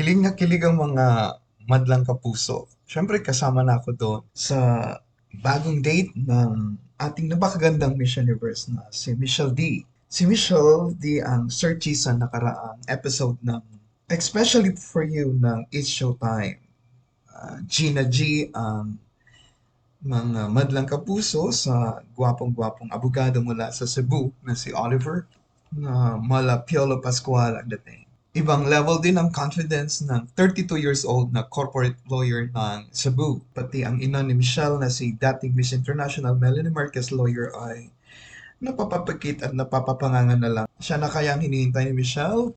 Kilig na kilig ang mga madlang kapuso. Siyempre kasama na ako doon sa bagong date ng ating napakagandang Miss Universe na si Michelle D. Si Michelle D ang searchy sa nakaraang episode ng Especially for You ng It's Showtime. Ah, Gina G ang mga madlang kapuso sa gwapong-gwapong abogado mula sa Cebu na si Oliver na mala Piolo Pascual ang dating. Ibang level din ang confidence ng 32 years old na corporate lawyer ng Cebu. Pati ang ina ni Michelle na si dating Miss International Melanie Marquez lawyer ay napapapakit at napapapanganga na lang. Siya na kaya ang hinihintay ni Michelle